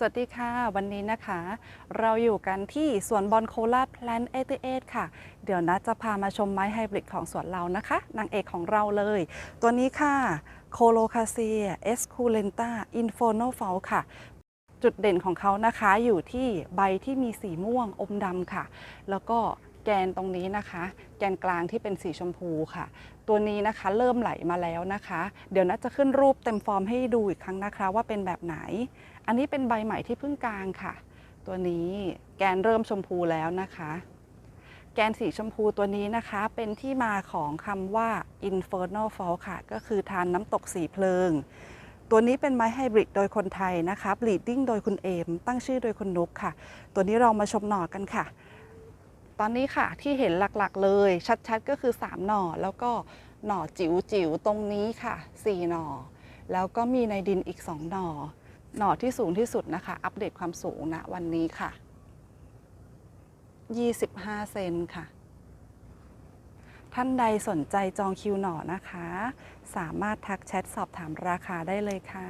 สวัสดีค่ะ วันนี้นะคะ เราอยู่กันที่สวนบอลโคลาแพลน88ค่ะ เดี๋ยวนะจะพามาชมไม้ไฮบริดของสวนเรานะคะ นางเอกของเราเลย ตัวนี้ค่ะโคโลคาเซียเอสคูเลนตาอินโฟโนฟลค่ะ จุดเด่นของเขานะคะอยู่ที่ใบที่มีสีม่วงอมดำค่ะ แล้วก็แกนตรงนี้นะคะ แกนกลางที่เป็นสีชมพูค่ะ ตัวนี้นะคะเริ่มไหลมาแล้วนะคะ เดี๋ยวนัดจะขึ้นรูปเต็มฟอร์มให้ดูอีกครั้งนะคะ ว่าเป็นแบบไหน อันนี้เป็นใบใหม่ที่เพิ่งกลางค่ะ ตัวนี้แกนเริ่มชมพูแล้วนะคะ แกนสีชมพูตัวนี้นะคะเป็นที่มาของคำว่า infernal fall ค่ะ ก็คือทานน้ำตกสีเพลิง ตัวนี้เป็นไม้ไฮบริดโดยคนไทยนะคะ bleeding โดยคุณเอม ตั้งชื่อโดยคุณนุกค่ะ ตัวนี้เรามาชมหน่อกันค่ะ ตอนนี้ค่ะที่เห็นหลักๆเลย ชัดๆก็คือ 3 หน่อ แล้วก็หน่อจิ๋วๆตรงนี้ค่ะ 4 หน่อ แล้วก็มีในดินอีก 2 หน่อ หน่อที่สูงที่สุดนะคะ อัปเดตความสูงนะวันนี้ค่ะ 25 เซนค่ะ ท่านใดสนใจจองคิวหน่อนะคะ สามารถทักแชทสอบถามราคาได้เลยค่ะ